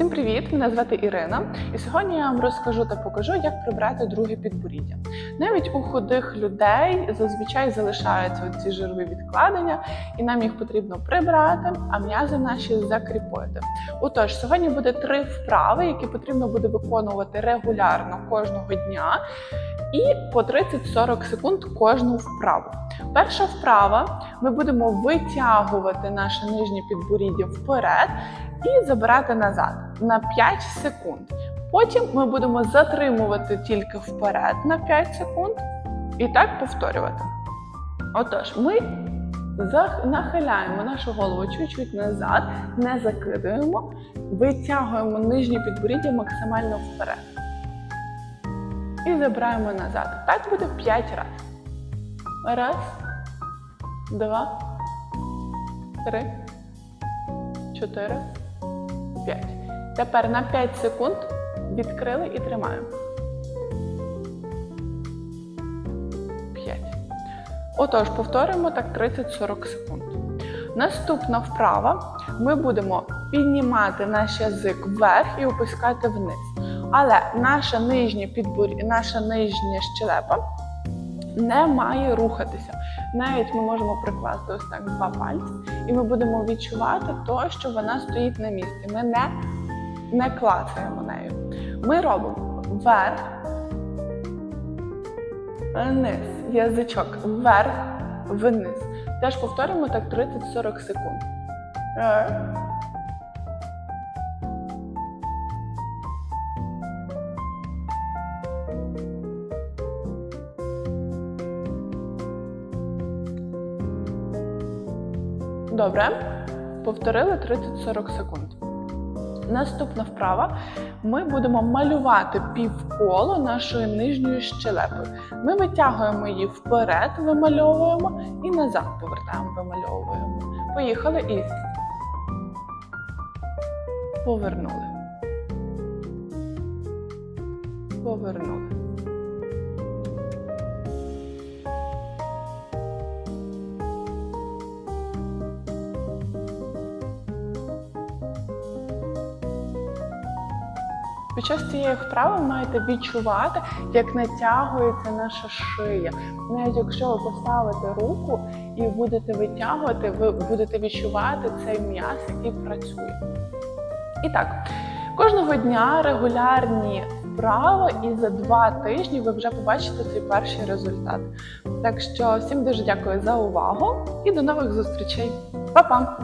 Всім привіт! Мене звати Ірина, і сьогодні я вам розкажу та покажу, як прибрати друге підборіддя. Навіть у худих людей зазвичай залишаються ці жирові відкладення, і нам їх потрібно прибрати, а м'язи наші закріпити. Отож, сьогодні буде три вправи, які потрібно буде виконувати регулярно кожного дня, і по 30-40 секунд кожну вправу. Перша вправа: ми будемо витягувати наше нижнє підборіддя вперед і забирати назад на 5 секунд. Потім ми будемо затримувати тільки вперед на 5 секунд і так повторювати. Отож, ми нахиляємо нашу голову чуть-чуть назад, не закидуємо, витягуємо нижнє підборіддя максимально вперед. І забираємо назад. Так буде 5 разів. Раз, два, три, чотири, п'ять. Тепер на 5 секунд відкрили і тримаємо. П'ять. Отож, повторюємо так 30-40 секунд. Наступна вправа. Ми будемо піднімати наш язик вверх і опускати вниз. Але наша нижня підборі, наша нижня щелепа не має рухатися. Навіть ми можемо прикласти ось так два пальці, і ми будемо відчувати то, що вона стоїть на місці. Ми не, не клацаємо нею. Ми робимо вверх, вниз, язичок, вверх, вниз. Теж повторюємо так 30-40 секунд. Добре, повторили 30-40 секунд. Наступна вправа. Ми будемо малювати півколо нашої нижньої щелепи. Ми витягуємо її вперед, вимальовуємо і назад повертаємо, вимальовуємо. Поїхали і повернули. Повернули. Під час цієї вправи ви маєте відчувати, як натягується наша шия. Навіть якщо ви поставите руку і будете витягувати, ви будете відчувати цей м'яз, який працює. І так, кожного дня регулярні вправи, і за два тижні ви вже побачите цей перший результат. Так що всім дуже дякую за увагу і до нових зустрічей. Па-па!